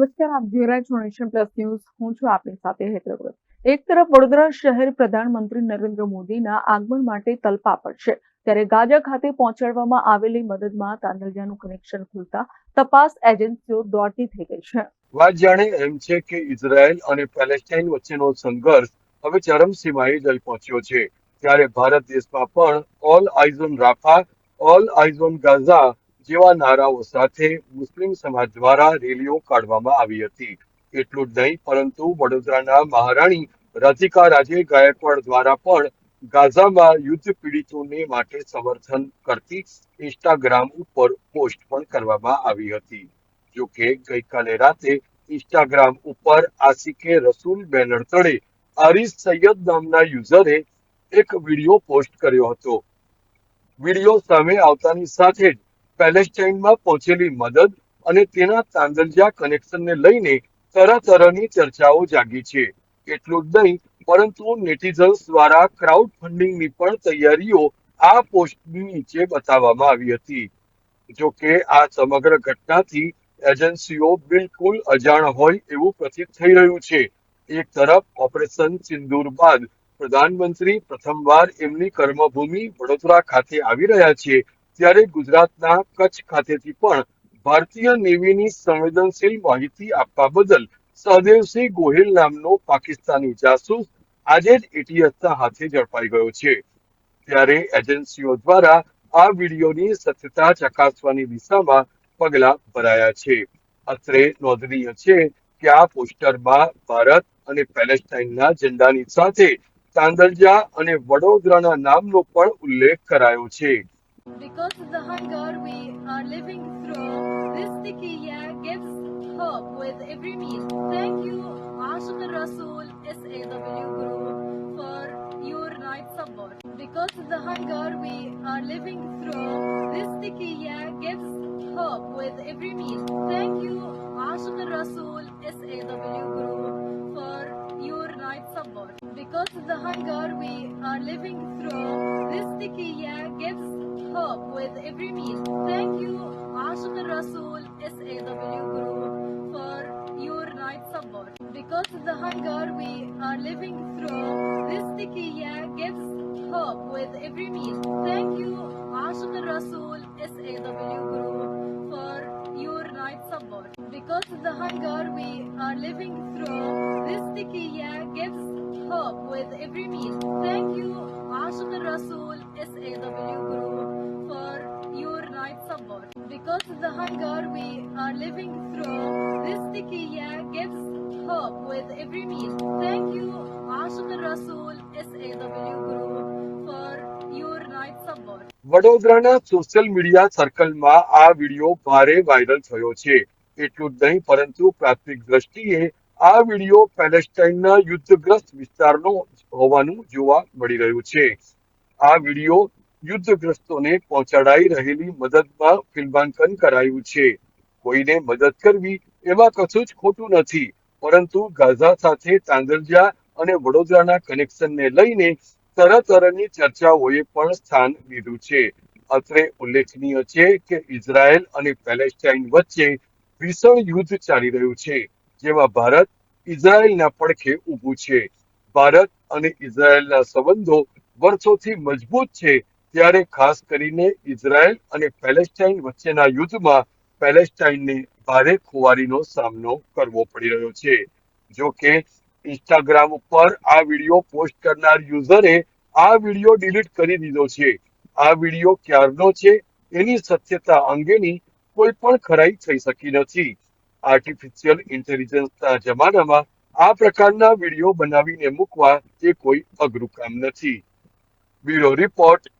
નમસ્કાર, આપ જોઈ રહ્યા પ્લસ ન્યૂઝ હું છું આપની સાથે હેતર એક તરફ વડોદરા શહેર પ્રધાનમંત્રી નરેન્દ્ર મોદીના આગમન માટે તલપા છે. ત્યારે ગાજા ખાતે પહોંચાડવામાં આવેલી મદદમાં તાંદલજાનું કનેક્શન ખુલતા તપાસ એજન્સીઓ દોડતી થઈ ગઈ છે. વાત જાણે એમ છે કે ઇઝરાયલ અને પેલેસ્ટાઇન વચ્ચેનો સંઘર્ષ હવે ચરમસીમાએ જઈ પહોંચ્યો છે. ત્યારે ભારત દેશમાં પણ all on Rafah all on Gaza જેવા નારાઓ સાથે મુસ્લિમ સમાજ દ્વારા રેલીઓ કાઢવામાં આવી હતી. એટલું જ નહીં, પરંતુ વડોદરાના મહારાણી રાધિકા રાજે ગાયકવાડ દ્વારા પણ ગાઝામાં યુદ્ધ પીડિતોને માટે સમર્થન કરતી ઇન્સ્ટાગ્રામ ઉપર પોસ્ટ પણ કરવામાં આવી હતી. જો ગઈકાલે રાતે ઇન્સ્ટાગ્રામ ઉપર આશિકે રસૂલ બેનર તળે આરિસ સૈયદ નામના યુઝરે એક વીડિયો પોસ્ટ કર્યો હતો. વીડિયો સામે આવતાની સાથે જ પેલેસ્ટાઇનમાં પહોંચેલી મદદ અને તેના તાંદલજા કનેક્શનને લઈને તરતરની ચર્ચાઓ જાગી છે. એટલું જ નહીં, પરંતુ નેટિઝન્સ દ્વારા ક્રાઉડ ફંડિંગની પણ તૈયારીઓ આ પોસ્ટની નીચે બતાવવામાં આવી હતી. જો કે આ સમગ્ર ઘટનાથી એજન્સીઓ બિલકુલ અજાણ હોય એવું પ્રતીત થઈ રહ્યું છે. એક તરફ ઓપરેશન સિંદૂર બાદ પ્રધાનમંત્રી પ્રથમવાર એમની કર્મભૂમિ વડોદરા ખાતે આવી રહ્યા છે ત્યારે ગુજરાતના કચ્છ ખાતેથી પણ ભારતીય નેવીની સંવેદનશીલ માહિતી આપવા બદલ સહદેવસિંહ ગોહિલ નામનો પાકિસ્તાની જાસૂસ આજે જ એટીએસના હાથે ઝડપાઈ ગયો છે. ત્યારે એજન્સીઓ દ્વારા આ વિડીયોની સત્યતા ચકાસવાની દિશામાં પગલાં ભરાયા છે. અત્રે નોંધનીય છે કે આ પોસ્ટરમાં ભારત અને પેલેસ્ટાઇનના ઝંડાની સાથે તાંદલજા અને વડોદરાના નામનો પણ ઉલ્લેખ કરાયો છે. Because of the hunger we are living through, this sticky year gives hope with every meal. Thank you, Ashik Rasool SAW Group, for your night support. Because of the hunger we are living through, this sticky year gives hope with every meal. Thank you, Ashik Rasool SAW Group, for your night support. Because of the hunger we are living through, this sticky year gives hope with every meal. Thank you, Ashik Rasool SAW Group, for your night support. Because of the hunger we are living through, this sticky year gives hope with every meal. Thank you, Ashik Rasool SAW Group, for your night support. Because of the hunger we are living through, this sticky year gives hope with every meal. Thank you, Ashik Rasool SAW hunger we are living through, this sticky year gives hope with every meal. Thank you, Ashik Rasool SAW Group, for your night support. વડોદરાના social media સર્કલમાં આ video ભારે viral થયો છે એટલું જ નહીં પરંતુ પ્રાથમિક દ્રષ્ટિએ આ વીડિયો પેલેસ્ટાઇનના યુદ્ધગ્રસ્ત વિસ્તારનો હોવાનું જોવા મળી રહ્યું છે આ વીડિયો યુદ્ધગ્રસ્તોને પહોંચાડાઈ રહેલી મદદમાં ફિલ્માંકન કરાયું છે. કોઈને મદદ કરવી એમાં કશું જ ખોટું નથી, પરંતુ ગાઝા સાથે તાંદરજા અને વડોદરાના કનેક્શનને લઈને તરતરની ચર્ચાઓએ પણ સ્થાન લીધું છે. અત્રે ઉલ્લેખનીય છે કે ઇઝરાયલ અને પેલેસ્ટાઇન વચ્ચે ભીષણ યુદ્ધ ચાલી રહ્યું છે, જેમાં ભારત ઇઝરાયલના પડખે ઊભું છે. ભારત અને ઇઝરાયલના સંબંધો વર્ષોથી મજબૂત છે ત્યારે ખાસ કરીને ઇઝરાયલ અને પેલેસ્ટાઇન વચ્ચેના યુદ્ધમાં પેલેસ્ટાઇનને ભારે ખુવારીનો સામનો કરવો પડી રહ્યો છે. જો કે ઇન્સ્ટાગ્રામ ઉપર આ વીડિયો પોસ્ટ કરનાર યુઝરે આ વીડિયો ડિલીટ કરી દીધો છે. આ વીડિયો ક્યારનો છે એની સત્યતા અંગેની કોઈ પણ ખરાઈ થઈ શકી નથી. આર્ટિફિશિયલ ઇન્ટેલિજન્સના જમાનામાં આ પ્રકારના વીડિયો બનાવીને મૂકવા તે કોઈ અઘરું કામ નથી. Bureau report